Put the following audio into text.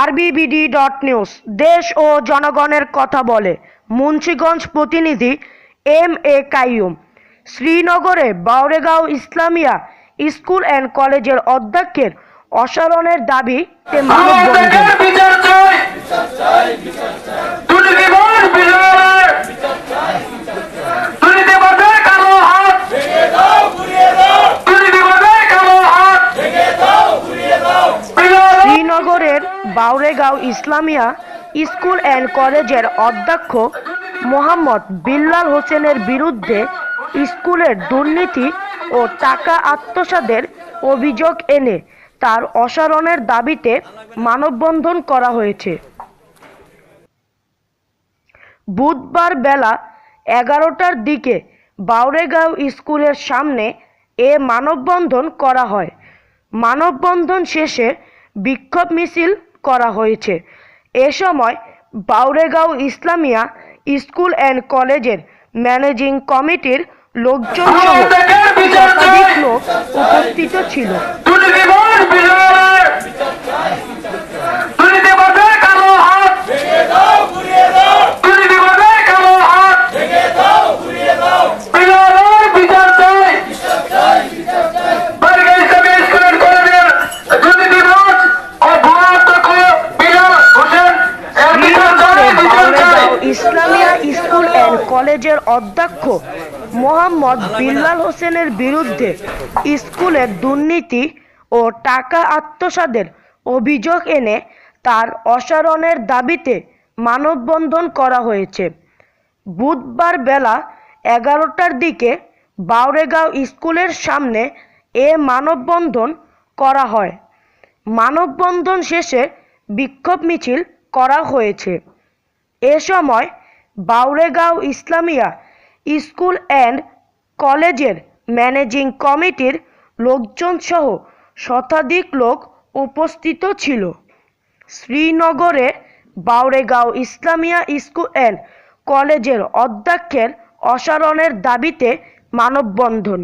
আরবিবিডি dot news দেশ ও জনগণের কথা বলে। মুন্সিগঞ্জ প্রতিনিধি এম এ কাইয়ুম। শ্রীনগরে বাউরেগাঁও ইসলামিয়া স্কুল অ্যান্ড কলেজের অধ্যক্ষের অসারণের দাবিতে শ্রীনগরের বাউরেগাঁও ইসলামিয়া স্কুল অ্যান্ড কলেজের অধ্যক্ষ মোহাম্মদ বিল্লাল হোসেনের বিরুদ্ধে স্কুলের দুর্নীতি ও টাকা আত্মসাদের অভিযোগ এনে তার অসারণের দাবিতে মানববন্ধন করা হয়েছে। বুধবার বেলা এগারোটার দিকে বাউরেগাঁও স্কুলের সামনে এ মানববন্ধন করা হয়। মানববন্ধন শেষে বিক্ষোভ মিছিল করা হয়েছে। এ সময় বাউরেগাঁও ইসলামিয়া স্কুল অ্যান্ড কলেজের ম্যানেজিং কমিটির লোকজন সহ শতাধিক লোক উপস্থিত ছিল। ইসলামিয়া স্কুল অ্যান্ড কলেজের অধ্যক্ষ মোহাম্মদ বিল্লাল হোসেনের বিরুদ্ধে স্কুলের দুর্নীতি ও টাকা আত্মসাদের অভিযোগ এনে তার অসারণের দাবিতে মানববন্ধন করা হয়েছে। বুধবার বেলা এগারোটার দিকে বাউরেগাঁও স্কুলের সামনে এ মানববন্ধন করা হয়। মানববন্ধন শেষে বিক্ষোভ মিছিল করা হয়েছে। এ সময় বাউরেগাঁও ইসলামিয়া স্কুল অ্যান্ড কলেজের ম্যানেজিং কমিটির লোকজন সহ শতাধিক লোক উপস্থিত ছিল। শ্রীনগরে বাউরেগাঁও ইসলামিয়া স্কুল অ্যান্ড কলেজের অধ্যক্ষের অসারণের দাবিতে মানববন্ধন